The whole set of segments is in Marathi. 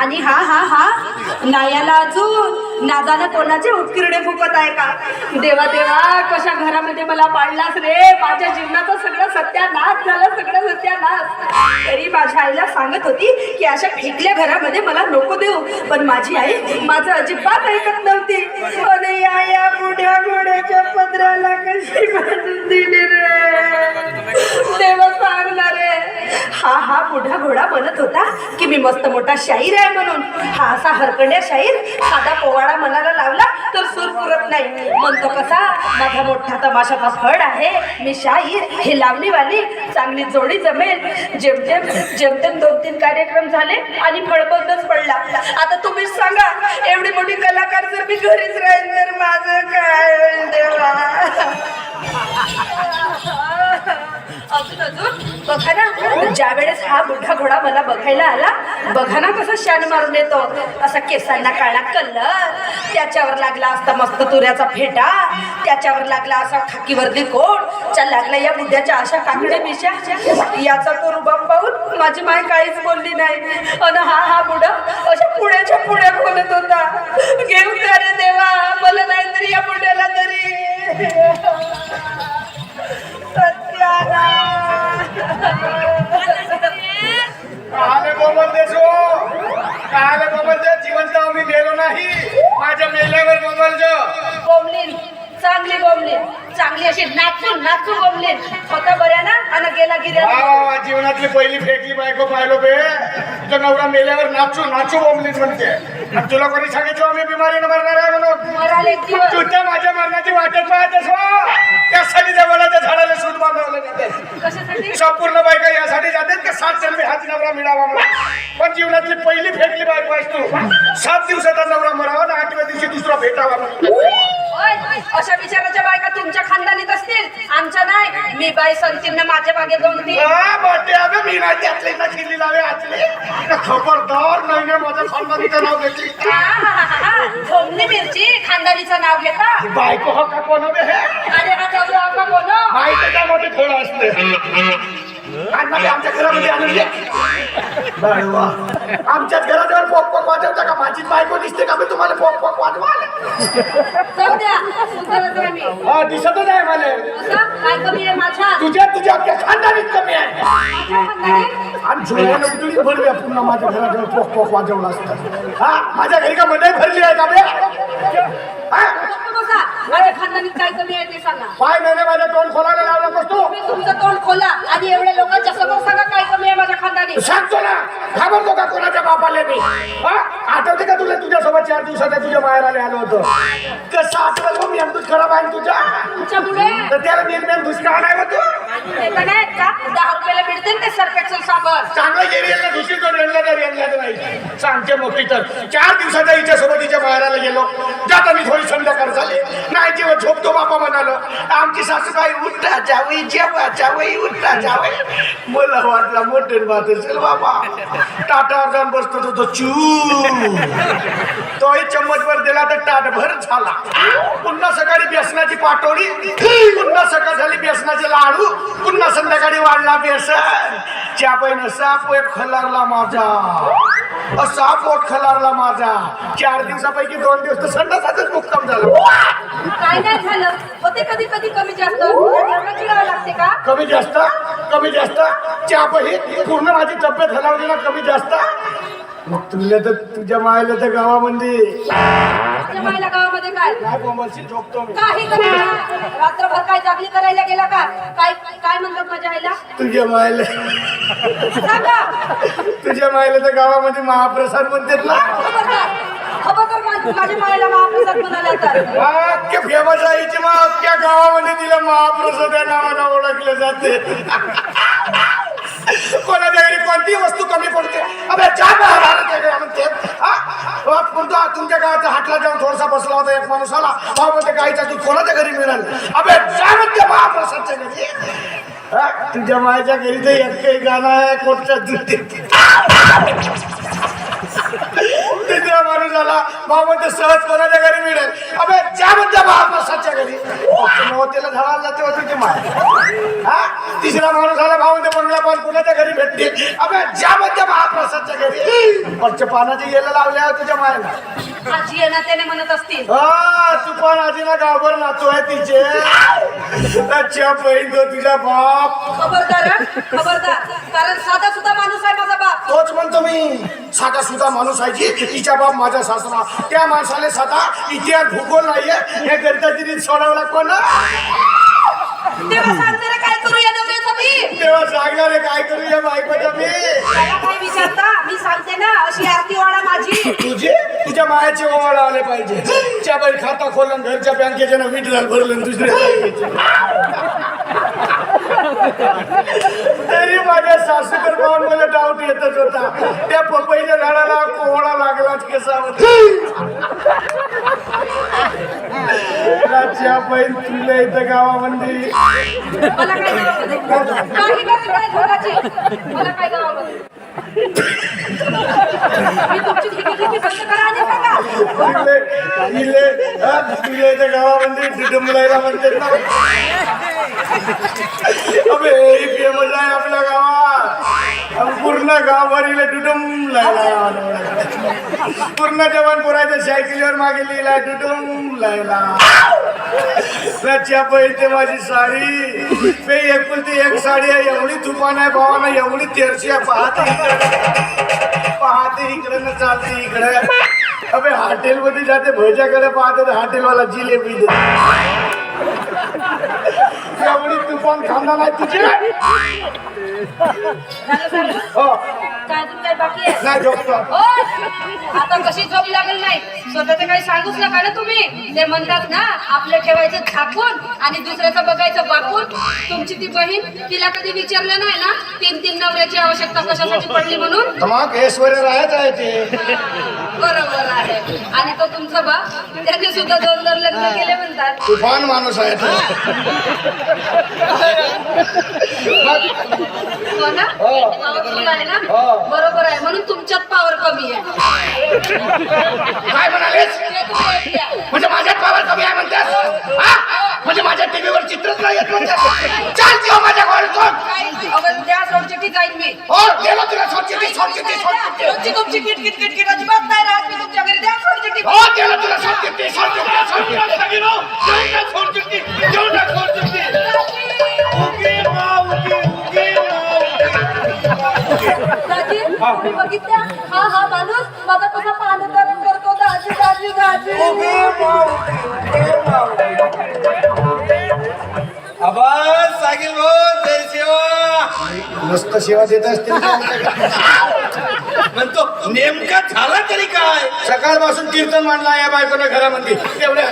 आणि हा हा हा नायाला अजून. नादानं कोणाचे उत्किरणे फुकत आहे का? देवा देवा कशा घरामध्ये मला पाडलास रे? माझ्या जीवनाचं सगळं सत्यानाश झालं सगळं सत्यानाश. तरी माझ्या आईला सांगत होती की अशा फिकल्या घरामध्ये मला नको देऊ. पण माझी आई माझं अजिबात ऐकत नव्हती. अरे या या बुड्या घोड्याच्या पत्राला कशी बांधून दिली रे? देवा सांगणार रे हा हा बुढा घोडा म्हणत होता की मी मस्त मोठा शाहीर आहे म्हणून. हा असा हरकंड्या शाहीर साधा पोवाडा मनाला लावला तर सूर पुरत नाही. म्हणतो कसा? माझा मोठा तमाशाचा फळ आहे. मी शाहीर. हे लावणीवाली चांगली जोडी जमेल. जेमतेम जेमतेम दोन तीन कार्यक्रम झाले आणि फळबंदच पडला. आता तुम्हीच सांगा एवढी मोठी कलाकार जर मी घरीच राहील तर माझं काय देवा अजून अजून. बघा ना ज्या वेळेस हा बुढा घोडा मला बघायला आला बघा ना कसा शान मारून येतो. असा केसांना काळा कलर त्याच्यावर लागला असता मस्त तुऱ्याचा फेटा त्याच्यावर लागला असा खाकी कोट च्या लागला या बुद्ध्याच्या अशा काकडे मिशा याचा तो रुबाब पाहून माझी माय काहीच बोलली नाही. अन हा हा बुडा अशा पुण्याच्या पुण्या चांगली अशी नाचून नाचून बोमलीन होता बऱ्या ना? आणि गेला गिऱ्या वा जीवनातली पहिली फेकली बायको पाहिलो बे. तुझा नवरा मेल्यावर नाचू नाचू बोंबलीच म्हणते. आणि तुला कोणी सांगितलं आम्ही बिमारीनं मरणार आहे म्हणून. मराले एक दिवस. तू त्या माझ्या मरणाची वाटत पाहत असो त्यासाठी जवळच्या झाडाला सूत बांधवलं जाते कशासाठी? संपूर्ण बायका यासाठी जातात का? सात जन्मी हाच नवरा मिळावा म्हणून. पण जीवनातली पहिली फेकली बायको आहेस तू. सात दिवसाचा नवरा मरावा आणि आठव्या दिवशी दुसरा भेटावा म्हणून. अशा विचाराच्या बायका तुमच्या खानदानीत असतील. आमच्या नाही. मी बाई संतीन माझ्या मागे दोन तीन हा, मी नाही त्यातले ना खिल्ली लावे खबरदार नाही ना माझ्या खानदानीचं नाव घेतली? भोमली मिरची खानदानीचं नाव घेता. बायको हो का कोण हे अरे हा जाऊ का बोलो माहिती मोठे थोडं असते आणि आमच्या घरामध्ये आणून बाळवा आमच्याच घराजवळ पोक पोक वाजवता का? माझी बायको दिसते का? मी तुम्हाला पोक पोक वाजवाल जाऊ द्या सुंदरच आहे मी. हा दिसतच आहे मला. असं? काय कमी आहे माझ्या? तुझ्या तुझ्या अख्ख्या खानदानीत कमी आहे. माझ्या खानदानीत? आणि जुळ्यानं उजळी भरली आहे पुन्हा माझ्या घराजवळ पोक पोक वाजवलं असतं. हा माझ्या घरी का मध्ये भरली आहे का बे? हा? माझ्या काय कमी आहे ते सांगा. पाय महिने माझ्या तोंड खोलायला लावला नसतो तुम्ही तुमचं तोंड खोला. आणि एवढ्या लोकांच्या समोर सांगा काय कमी आहे माझ्या खानदानीत सांगतो ना. घाबरतो का कोणाच्या बापाले मी? हा? आठवते का तुला तुझ्यासोबत चार दिवसाच्या तुझ्या माहेराला आलो होतो? कसं आठवलं मग मेंदूच खराब आहे ना तुझ्या तुमच्यामुळे? तर त्याला निर्मेन दुष्काळ नाही होतो. ते पण का? दहा रुपयाला ते साबण? चांगलं गेलेलं दुसरी तो रेंगला तर रेंगला नाही सांगते मोठी तर. चार दिवसाच्या हिच्यासोबत हिच्या माहेराला गेलो. जाताना थोडी संध्याकाळ झाली. नाही जेव्हा झोपतो बापा म्हणालो आमची सासूबाई उठा जावई जेवा जावई उठा जावई. मला वाटला मोठे बात असेल बाबा. टाटावर जाऊन बसतो तो तो चू. तोही चम्मचभर दिला तर ताटभर झाला. पुन्हा सकाळी बेसनाची पाटोळी पुन्हा सकाळी झाली बेसनाचे लाडू पुन्हा संध्याकाळी वाढला बेसन च्या पण असा पोट खलारला माझा. असा पोट खलारला माझा. चार दिवसापैकी दोन दिवस तर संडासातच मुक्काम झाला. काय नाही झालं? होते कधी कधी कमी जास्त. एवढं चिडावं लागते का? कमी जास्त कमी जास्त. पूर्ण माझी तब्येत हलावली ना कमी जास्त. मग तुला तर तुझ्या मायला तर गावामध्ये. माझ्या गावामध्ये काय? काय बोंबाशी झोपतो मी काही. रात्रभर काय जागली करायला गेला का? काय काय म्हणतात माझ्या आईला? तुझ्या मायला सांगा. तुझ्या मायला तर गावामध्ये महाप्रसाद म्हणतात ना. खबरदार. खबरदार मा- माझ्या मायला महाप्रसाद म्हणाला तर अख्ख्या फेमस आईची मग अख्ख्या गावामध्ये तिला महाप्रसाद या नावानं ओळखलं जाते. कोणाच्या घरी कोणती वस्तू कमी पडते. अबे जा महाभारत आहे का? म्हणते हा? कोणता? तुमच्या गावाचा हाटला जाऊन थोडासा बसला होता एक माणूस आला. भाऊ म्हणते गाईचा दूध कोणाच्या घरी मिळाल? अबे जा म्हणते महाप्रसादच्या घरी. तुझ्या मायाच्या घरी तर एकही गाणं आहे कोणत्या दूध देते तिसरा माणूस आला भाऊ म्हणते सहज कोणाच्या घरी मिळेल? अबे जा म्हणते महाप्रसादच्या घरी. मोतीला झाडाला जाते होती ती माय? हा? तिसरा माणूस आला भाऊ म्हणते बंगला पण कुणाच्या घरी भेटते अबे ज्या मध्ये महाप्रसादच्या घरी. पंचपानाची गेलं लावल्या तुझ्या मायला. आजी ना त्याने म्हणत असतील. हा तू पण आजीला गावभर नातू आहे तिचे. अच्छा बहीण तो तुझा बाप. खबरदार? खबरदार. कारण साधा सुद्धा माणूस आहे माझा बाप. तोच म्हणतो मी. साधा सुद्धा माणूस आहे जी. तिच्या बाप माझा सासरा. त्या माणसाला साधा इतिहास भूगोल नाहीये. हे गणिताची रीत सोडवला कोण? तेव्हा सांगते रे काय करू या नवऱ्याचं मी तेव्हा सांगणार आहे काय करू या बायकोच्या मी? मला काय विचारता? मी सांगते ना अशी आरती वाडा माझी. तुझे? तुझ्या मायाचे ओवाळ आले पाहिजे. बाई खाता खोलन घरच्या ना विड्रॉल भरलं दुसऱ्या. तरी माझ्या सासूकर मला डाऊट येतच होता. त्या पपईच्या झाडाला कोवळा लागलाच कसा होता बहीण तुला इथं गावामध्ये. गावामध्ये? काही अबे ही फेमस आहे आपल्या गावात. अन पूर्ण गावभर इले डुडुम लायला पूर्ण जवान पुरायच्या सायकलीवर मागे लिहिला डुडुम लायला माझी साडी. पे एकुलती एक साडी आहे एवढी तुफान आहे भावाना एवढी तेरशी आहे पाहते पाहते इकडे न चालते इकडे. अबे हॉटेल मध्ये जाते भजाकडे पाहते तर हॉटेलवाला जिलेबी दे एवढी तुफान खांदा नाही तुझी? हो काय अजून काय बाकी आहे? नाही झोपतो ओ, आता कशी झोप लागेल नाही. स्वतःच काही सांगूच नका ना तुम्ही. ते म्हणतात ना आपलं ठेवायचं झाकून आणि दुसऱ्याचं बघायचं बाकून तुमची ती बहीण तिला कधी विचारलं नाही ना? तीन तीन नवऱ्याची आवश्यकता कशासाठी पडली म्हणून? मग ऐश्वर्या राहत आहे ते. बरोबर आहे. आणि तो तुमचा बाप त्याने सुद्धा दोन दोन लग्न केले म्हणतात. तुफान माणूस आहे तो. हो ना? हो. Powerful आहे ना? हो. बरोबर आहे. म्हणून तुमच्यात पॉवर कमी आहे. काय म्हणालेस? ते तुम्ही ऐकल्या. म्हणजे माझ्यात पावर कमी आहे म्हणतात हा? म्हणजे माझ्या टीव्हीवर चित्रच नाही येत म्हणतात चाल किंवा माझ्या घरातून काही नाही. अगं, द्या सोडचिठ्ठी जाईन मी. हो गेलो तुला सोडचिठ्ठी सोडचिठ्ठी सोडचिठ्ठी. रोजची तुमची किटकिट किटकिट अजिबात नाही राहत. मी तुमच्या घरी द्या सोडचिठ्ठी. हो गेलो तुला सोडचिठ्ठी सोडचिठ्ठी सोडचिठ्ठी. सोडचिठ्ठी. देऊन टाक सोडचिठ्ठी बघितल्या? हा हा माणूस. माझा कसा पानतरण करतो दाजी दाजी दाजी. आवाज सागिल भाऊ जय सेवा. मस्त सेवा देत असतील. म्हणतो नेमका झाला तरी काय? सकाळपासून कीर्तन मांडला या बायकोनं घरामध्ये. तेवढ्या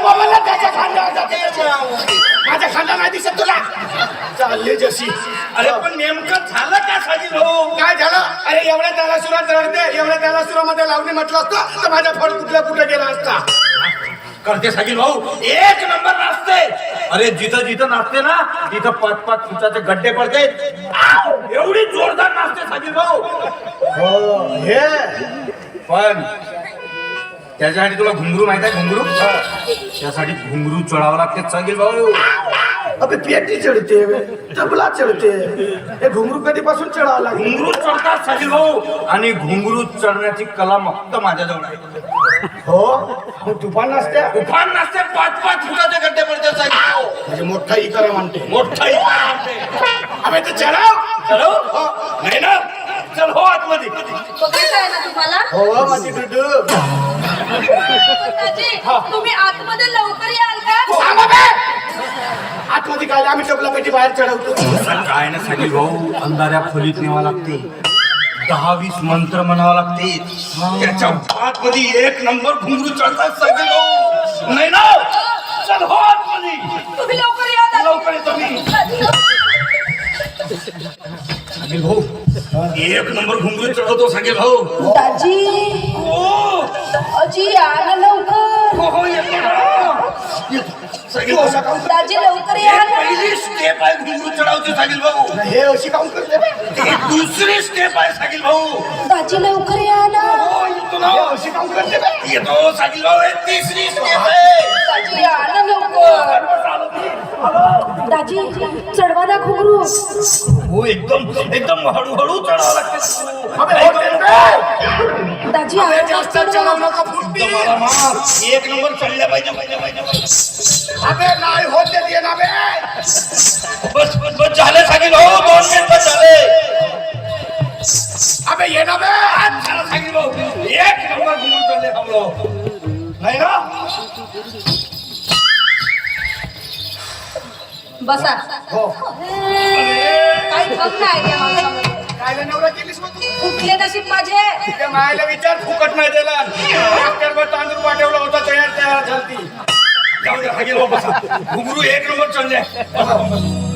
बोलायला त्याच्या खांद्यावर. माझ्या खांदा नाही दिसत तुला. चालले जशी. अरे पण नेमकं झालं का सागिल भाऊ? काय झालं? अरे एवढ्या त्याला सुरात रडते एवढ्या त्याला सुरामध्ये लावणी म्हटलं असतं तर माझा फळ कुठल्या कुठे गेला असता? करते सागिल भाऊ. एक नंबर नाचते. अरे जिथं जिथं नाचते ना तिथं पाच पाच फुटाचे गड्डे पडते. एवढी जोरदार नाचते सागिल भाऊ. हो हे. पण त्याच्यासाठी तुला घुंगरू माहीत आहे घुंगरू? त्यासाठी घुंगरू चढावं लागते सागिल भाऊ. अबे पेटी चढते तबला चढते हे घुंगरू कधीपासून चढावं लागेल घुंगरू चढतात सागिल भाऊ आणि घुंगरू चढण्याची कला फक्त माझ्याजवळ आहे हो मग तुफान नसत्या उफान नसते पाच पाच फुटाचे गड्डे पडते भाऊ म्हणजे मोठा इकारा म्हणते मोठा इकडे आणते. अबे ते चढाव चलो नाही ना चल हो आतमध्ये बघायचं आहे ना तुम्हाला हो माझी दुडू दाजी तुम्ही आतमध्ये लवकर याल का थांबा बे! आतमध्ये काय आम्ही टपला पेटी बाहेर चढवतो. काय ना सागिल भाऊ अंधाऱ्या खोलीत न्यावं लागते. दहा वीस मंत्र म्हणावं लागते. त्याच्या आतमध्ये एक नंबर घुंगरू चढतात सागिल भाऊ नाही ना? चल हो आतमध्ये. तुम्ही लवकर या. लवकर येतो मी. भाऊ एक नंबर घुंगरू चढवतो सागिल भाऊ. दाजी. हो. अजी ना लवकर. हो हो येतो दाजी लवकर हे या पहिली स्टेप आहे घुंगरू चढावची सागिल भाऊ. हे अशी काऊन करते बे? ही दुसरी स्टेप आहे सागिल भाऊ. दाजी लवकर या ना. हो येतो ना. हे अशी काऊन करते बे? येतो सागिल भाऊ. हे तिसरी स्टेप आहे. दाजी या ना लवकर. दाजी चढवा ना घुंगरू हो एकदम एकदम हळूहळू चढावं लागते. मला एक नंबर चढल्या पाहिजे पाहिजे पाहिजे. अबे नाही होत ते ना बे बस बस बस झाले सांगेल हो दोन मिनिट झाले. अबे ये ना बे झालं सांगेल हो एक नंबर चढले नाही ना? बसा. हो. काही थक नाही काय नवरा केलीस मग तू? कुठले नशीब माझे. त्या मायला विचार फुकट नाही दिला डॉक्टर तांदूळ पाठवला होता तयार तयार झालती. जाऊ घुंगरू एक नंबर बसा.